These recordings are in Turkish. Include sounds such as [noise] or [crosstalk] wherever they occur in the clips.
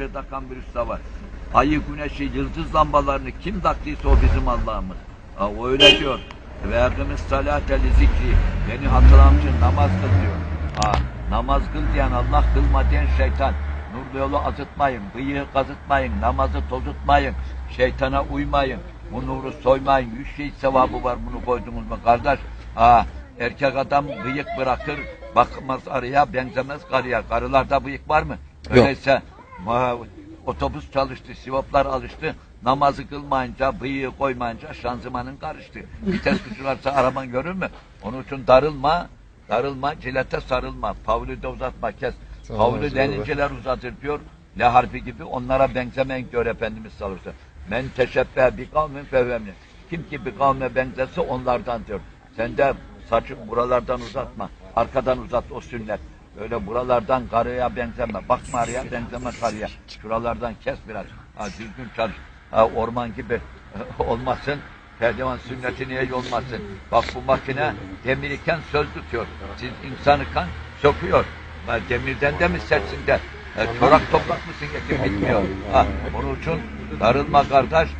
yere takan bir usta var. Ayı, güneşi, yıldız lambalarını kim taktıysa o bizim Allah'ımız. Ha, o öyle diyor. Ve akımız salate zikri. Beni hatırlam için namaz kıl diyor. Ha, namaz kıl diyen Allah kılma diyen şeytan. Nurlu yolu azıtmayın, bıyığı kazıtmayın, namazı tozutmayın, şeytana uymayın, bu nuru soymayın. Yüz şey sevabı var bunu koydunuz mu kardeş? Ha, erkek adam bıyık bırakır, bakmaz araya, benzemez karıya. Karılarda bıyık var mı? Öyleyse otobüs çalıştı, sivoplar alıştı. Namazı kılmayınca, bıyığı koymayınca şanzımanın karıştı. Vites düşürürse araban görür mü? Onun için darılma, darılma, cilete sarılma. Pavlu da uzatma, kes. Tamam, Hazır deninceler uzatır diyor. Le harfi gibi onlara benzemeyin diyor Efendimiz sallallahu aleyhi ve sellem. Men teşebbe bi kavmin fevemli. Kim ki bir kavme benzerse onlardan diyor. Sen de saçı buralardan uzatma. Arkadan uzat o sünnet. Böyle buralardan karıya benzeme. Bakma araya benzeme karıya. Şuralardan kes biraz. Ha, düzgün çalış. Ha, orman gibi [laughs] olmasın. Pehlivan sünneti niye olmasın? Bak bu makine demir iken söz tutuyor. Siz insanı kan sokuyor. Demirden de mi sertsinde? Ha, çorak toprak mısın ekim bitmiyor. Ha, onun için darılma kardeş.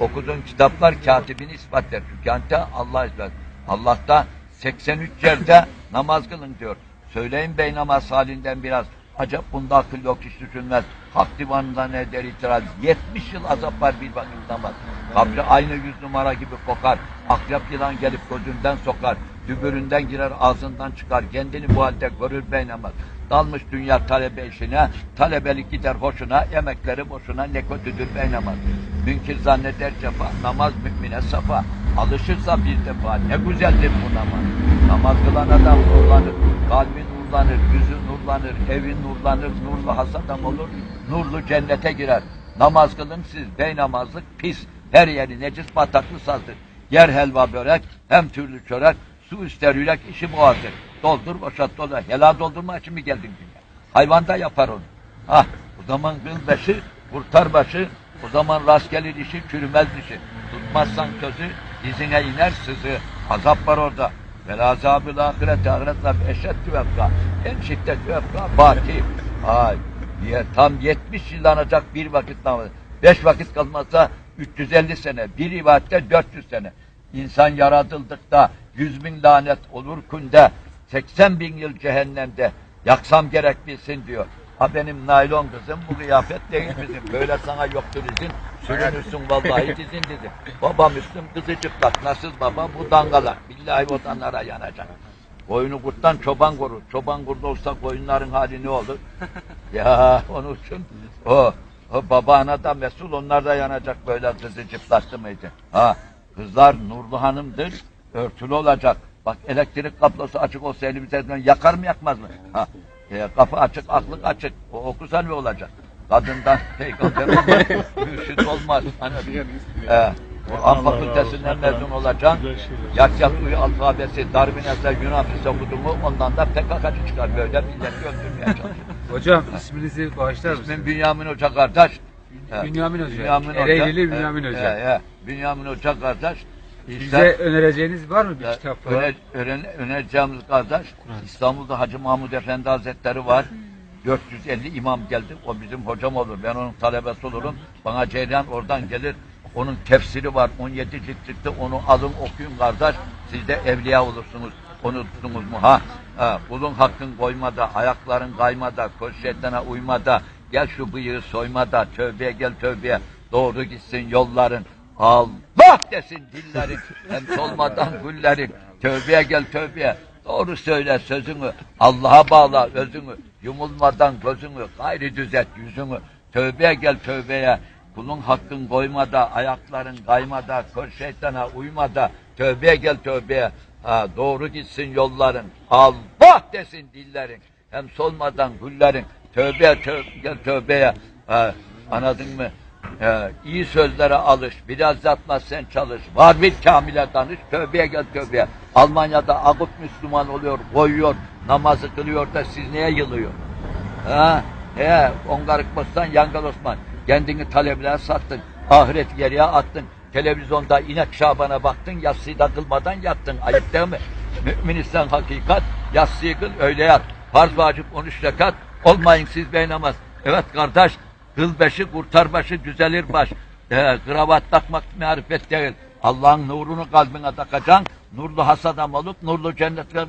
Okuduğun kitaplar katibini ispat eder. Çünkü Allah ispat. Allah'ta 83 yerde namaz kılın diyor. Söyleyin bey namaz halinden biraz. Acaba bunda akıl yok hiç düşünmez. Hak divanından ne der itiraz. 70 yıl azap var bir vakit namaz. Kabri aynı yüz numara gibi kokar. Akrep yılan gelip gözünden sokar. Dübüründen girer ağzından çıkar. Kendini bu halde görür bey namaz. Dalmış dünya talebe işine, talebelik gider hoşuna, emekleri boşuna ne kötüdür bey namaz. Münkir zanneder cefa, namaz mümine safa. Alışırsa bir defa ne güzeldir bu namaz. Namaz kılan adam nurlanır, kalbi nurlanır, yüzü nurlanır, evi nurlanır, nurlu has adam olur, nurlu cennete girer. Namaz kılın siz, bey namazlık pis, her yeri necis bataklı sazdır. Yer helva börek, hem türlü çörek, su ister yürek, işi boğazdır. Doldur, boşalt, doldur. Helal doldurma için mi geldin dünya? Hayvan da yapar onu. Ah, o zaman kıl başı, kurtar başı, o zaman rast gelir işi, çürümez dişi. Tutmazsan közü, dizine iner sızı. Azap var orada. Vel azabül ahiret ahiretle eşeddü vefka. En şiddetli vefka baki. Ay, diye tam 70 yıllanacak bir vakit namazı. 5 vakit kalmazsa 350 sene. Bir ibadette 400 sene. İnsan yaratıldıkta 100 bin lanet olur kunde. 80 bin yıl cehennemde. Yaksam gerek bilsin diyor. Ha benim naylon kızım bu kıyafet değil bizim. Böyle sana yoktur izin. Sürünürsün vallahi dizin dedi. Baba Müslüm kızı çıplak. Nasıl baba? Bu dangalak. Billahi vatanlara yanacak. Koyunu kurttan çoban korur. Çoban kurt olsa koyunların hali ne olur? ya onun için o, o baba ana da mesul onlar da yanacak böyle kızı çıplaktı mıydı? Ha kızlar Nurlu Hanım'dır. Örtülü olacak. Bak elektrik kablosu açık olsa elimizden yakar mı yakmaz mı? Ha, e, kapı açık, aklık açık. O okusa ne olacak? Kadından peygamber olmaz, [laughs] mürşit olmaz. Hani, e, Kur'an fakültesinden mezun olacaksın. Yak yak uyu alfabesi, Darwin eser Yunan Fisi okudu mu ondan da PKK'cı çıkar. Böyle milleti öldürmeye çalışıyor. Hocam isminizi bağışlar mısınız? İsmim Bünyamin Hoca kardeş. Bünyamin Hoca. Bünyamin Hoca. Ereğlili Bünyamin He, Hoca. he, he. Bünyamin Hoca kardeş. Bize önereceğiniz var mı bir kitap falan? öner, öner, önereceğimiz kardeş İstanbul'da Hacı Mahmud Efendi Hazretleri var. 450 imam geldi. O bizim hocam olur. Ben onun talebesi olurum. Bana Ceylan oradan gelir. Onun tefsiri var. 17 cilt çıktı. Onu alın okuyun kardeş. Siz de evliya olursunuz. Onu tutunuz mu? Ha, ha. Kulun hakkın koymada, ayakların kaymada, koş şeytana uymada, gel şu bıyığı soymada, tövbeye gel tövbeye, doğru gitsin yolların. Allah desin dillerin, hem solmadan güllerin. Tövbeye gel tövbeye. Doğru söyle sözünü. Allah'a bağla özünü. Yumulmadan gözünü. Gayri düzelt yüzünü. Tövbeye gel tövbeye. Kulun hakkın koymada, ayakların kaymada, kör şeytana uymada. Tövbeye gel tövbeye. Ha, doğru gitsin yolların. Allah desin dillerin. Hem solmadan güllerin. Tövbeye tövbe, gel tövbeye. Ha, anladın mı? Ee, iyi sözlere alış, biraz yatmaz çalış. Var bir kamile danış, tövbeye gel tövbeye. Almanya'da agup Müslüman oluyor, koyuyor, namazı kılıyor da siz neye yılıyor? Ha? He, ongarık bostan, yangal Osman. Kendini taleblere sattın, ahiret geriye attın. Televizyonda inek şabana baktın, yatsıyı da kılmadan yattın. Ayıp değil mi? Mümin isen hakikat, yatsıyı kıl öyle yat. Farz vacip 13 rekat, olmayın siz bey namaz. Evet kardeş, Kılbeşi kurtar başı düzelir baş. Ee, kravat takmak marifet değil. Allah'ın nurunu kalbine takacaksın. Nurlu hasadam olup nurlu cennete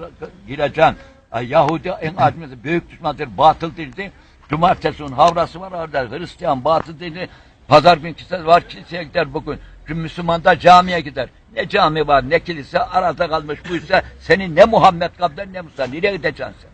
gireceksin. Ay, Yahudi en acımızı büyük düşmandır. Batıl dildi. Cumartesinin havrası var orada. Hristiyan batıl dildi. Pazar günü kilise var kiliseye gider bugün. Şu Müslüman da camiye gider. Ne cami var ne kilise arada kalmış buysa senin ne Muhammed kabden ne Musa. Nereye gideceksin sen?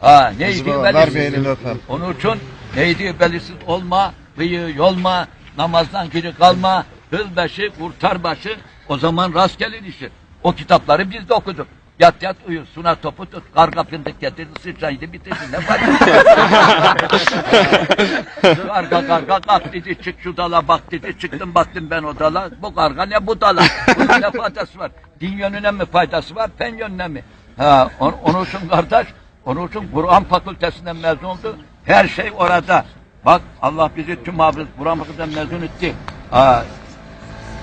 Ha belirsiz. öpeyim. Onun için neydi belirsiz olma, bıyığı yolma, namazdan geri kalma, hıl başı, kurtar başı, o zaman rast gelir işi. O kitapları biz de okuduk. Yat yat uyu, suna topu tut, karga fındık getir, sıçraydı bitirdi. Ne faydası? karga karga kalk dedi, çık şu dala bak dedi, çıktım baktım ben o dala, bu karga ne bu dala, bunun ne faydası var? Din yönüne mi faydası var, fen yönüne mi? Ha, on, onun için kardeş, onun için Kur'an fakültesinden mezun oldu, her şey orada. Bak Allah bizi tüm hafız fakültesinden mezun etti. Ha,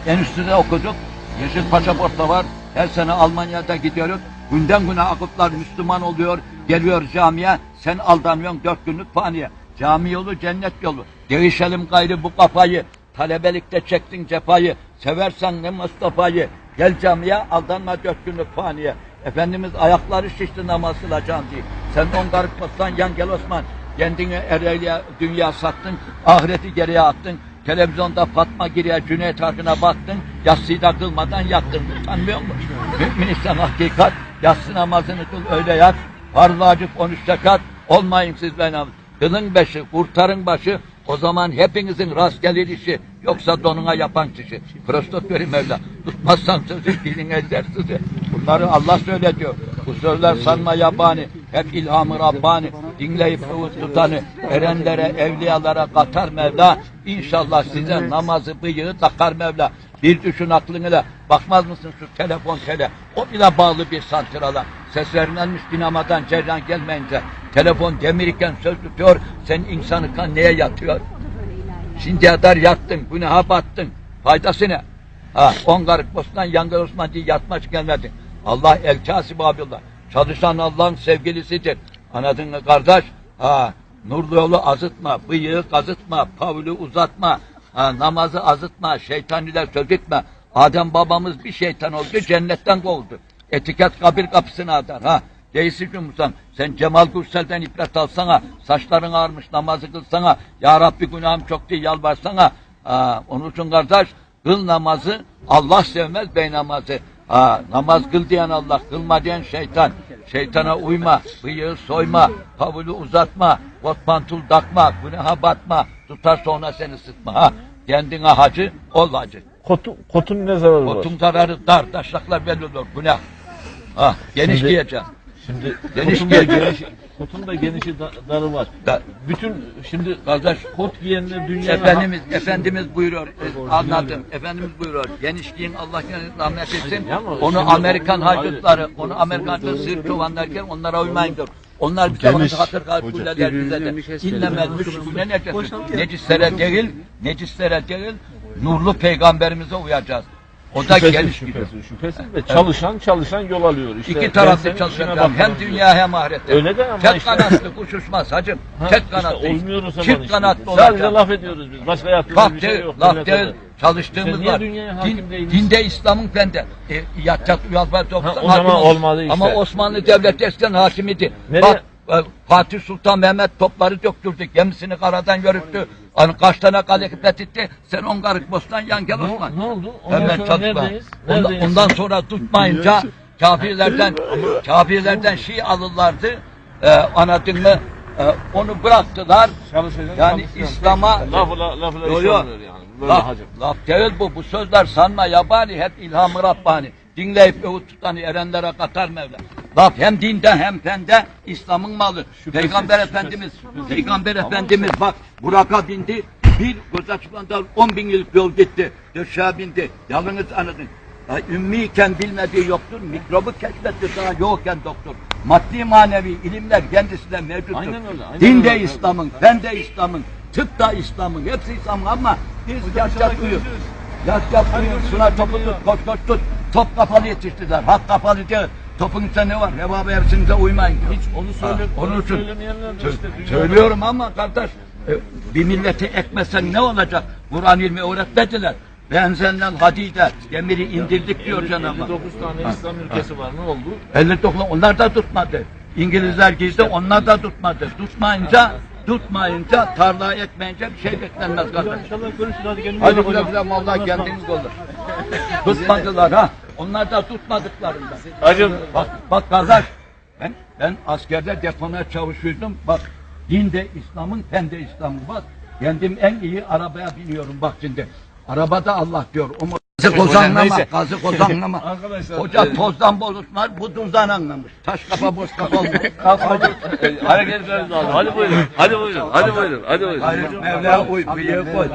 Enstitüde okuduk. Yeşil pasaport da var. Her sene Almanya'da gidiyoruz. Günden güne akıtlar Müslüman oluyor. Geliyor camiye. Sen aldanıyorsun dört günlük faniye. Cami yolu cennet yolu. Değişelim gayrı bu kafayı. Talebelikte çektin cefayı. Seversen ne Mustafa'yı. Gel camiye aldanma dört günlük faniye. Efendimiz ayakları şişti namaz kılacağım diye. Sen on garipmastan yan gel Osman. Kendini ereğliye dünya sattın. Ahireti geriye attın. Televizyonda Fatma Giri'ye Cüneyt Arkın'a baktın, yatsıyı da kılmadan yattın. Utanmıyor musun? Mümin İslam hakikat, yatsı namazını kıl öyle yat. Farz vacip 13 rekat, olmayın siz ben Kılın beşi, kurtarın başı, o zaman hepinizin rast gelir işi, yoksa donuna yapan kişi. Prostot verin Mevla. Tutmazsan sözü dilin ezer sizi. Bunları Allah söyle diyor. Bu sözler sanma yabani, hep ilhamı Rabbani. Dinleyip ıvıt tutanı, erenlere, evliyalara katar Mevla. İnşallah size namazı, bıyığı takar Mevla. Bir düşün aklınla, bakmaz mısın şu telefon tele, o bile bağlı bir santrala. Ses verilmiş dinamadan ceryan gelmeyince, telefon demirken söz tutuyor, sen insanı kan neye yatıyor? Şimdiye kadar yattın, günaha battın. Faydası ne? Ha, on garip bostan yangın Osman diye yatmaç gelmedin. Allah el kasib abillah. Çalışan Allah'ın sevgilisidir. Anladın mı kardeş? Ha, nurlu yolu azıtma, bıyığı kazıtma, pavlu uzatma, ha, namazı azıtma, şeytan ile söz etme. Adem babamız bir şeytan oldu, cennetten kovuldu. Etiket kabir kapısına atar. Ha, Değilsin Cumhursan, sen Cemal Gürsel'den ibret alsana, saçların ağarmış namazı kılsana, Ya Rabbi günahım çok diye yalvarsana. Ha, onun için kardeş, kıl namazı, Allah sevmez bey namazı. Ha, namaz kıl diyen Allah, kılma diyen şeytan. Şeytana uyma, bıyığı soyma, pavulu uzatma, kot pantul takma, günaha batma, tutar sonra seni sıkma. Ha, kendine hacı, ol hacı. Kotun, kotun ne zararı var? Kotun zararı dar, taşlaklar belli olur, günah. Ha, geniş Şimdi- giyeceksin. Şimdi [laughs] Geniş kotun da geniş, kotun da genişi da- darı var. Da- Bütün şimdi Kardeş, kot giyenler dünyanın Efendimiz, Efendimiz buyuruyor, e, anladım. Efendimiz buyuruyor, geniş giyin Allah kendisine rahmet etsin. Ama Onu şimdi- Amerikan Hayır. haydutları, onu Amerikan haydutları sır çoban derken onlara uymayın diyor. Onlar bir zaman Geniş, hatır kalp kulleler bize de. İnlemez müşrikune necesin. Necislere değil, necislere değil, nurlu peygamberimize uyacağız. O da şüphesiz, gidiyor. şüphesiz, şüphesiz ve çalışan çalışan yol alıyor. İşte İki taraflı işine Hem dünya hem ahirette. Öyle de ama Tek işte- kanatlı kuş uçmaz hacım. Ha, Tek işte kanatlı. olmuyor o zaman Çift işte. kanatlı Sadece olacak. laf ediyoruz biz. Başka yaptığımız Laf bir şey yok. laf değil. Çalıştığımız İşte var. Din, dinde İslam'ın fendi. E, yatacak doksan Ha, o zaman olmadı işte. Ama Osmanlı Devleti eskiden hakimiydi. Nereye- Bak Fatih Sultan Mehmet topları döktürdü. Gemisini karadan yürüttü. Hani kaç tane kale fethetti. Sen on karık bostan yan gel Osman. Ne, ne oldu? Ondan Hemen sonra çalışma. neredeyiz? Ondan, Neredeyiz? ondan sonra tutmayınca kafirlerden kafirlerden Şii alırlardı. E, anladın mı? E, onu bıraktılar. Yani. İslam'a Lafı la- lafı la Yo, iş yo. olmuyor yani. Böyle laf, hacım. laf değil bu. Bu sözler sanma yabani. Hep ilham-ı Rabbani. Dinleyip öğüt tutanı erenlere katar Mevla. Laf hem dinde hem fende İslam'ın malı. Peygamber Efendimiz, Peygamber Efendimiz bak Burak'a bindi. Bir göz açıklandan 10 bin yıllık yol gitti. Döşeğe bindi. Yalnız anladın. Ya, ümmiyken bilmediği yoktur. Mikrobu keşfetti daha yokken doktor. Maddi manevi ilimler kendisinde mevcuttur. Aynen öyle, aynen Dinde öyle. İslam'ın, fen de İslam'ın, tıp da İslam'ın, hepsi İslam'ın ama biz yat yat uyu. Yat yat uyu, suna topu tut, koş koş tut. Top kapalı yetiştiler, hak kapalı değil. Topun içinde ne var? Revabı hepsinize uymayın diyor. Hiç onu söyle, Ha, onu söylemeyenler işte Sö- dünyada- söylüyorum ama kardeş E, bir milleti ekmesen ne olacak? Kur'an ilmi öğretmediler. Benzenden hadide demiri indirdik diyor Cenab-ı Hak. 59 tane İslam ülkesi var. Ne oldu? 59 onlar da tutmadı. İngilizler girdi onlar da tutmadı. Tutmayınca tutmayınca tarla ekmeyince bir şey beklenmez kardeşim. İnşallah görüşürüz. Hadi kendinize Hadi güle güle vallahi kendiniz olun. Tutmadılar ha. Onlar da tutmadıklarında. Hacım Bak bak kardeş ben ben askerde deponer çavuşuydum. Bak din de İslam'ın ben de İslam'ın bak. Kendim en iyi arabaya biniyorum bak şimdi. Arabada Allah diyor. O Gazı kozanlama, gazı kozanlama. [laughs] Arkadaşlar, Hoca tozdan bozultma, bu tuzdan anlamış. Taş kafa boş kafa olmuş. [laughs] Kalk hadi. hareket etmemiz lazım. Hadi buyurun. Hadi buyurun. Hadi buyurun. Hadi buyurun. Hayır, Mevla uy, bıyığı koy.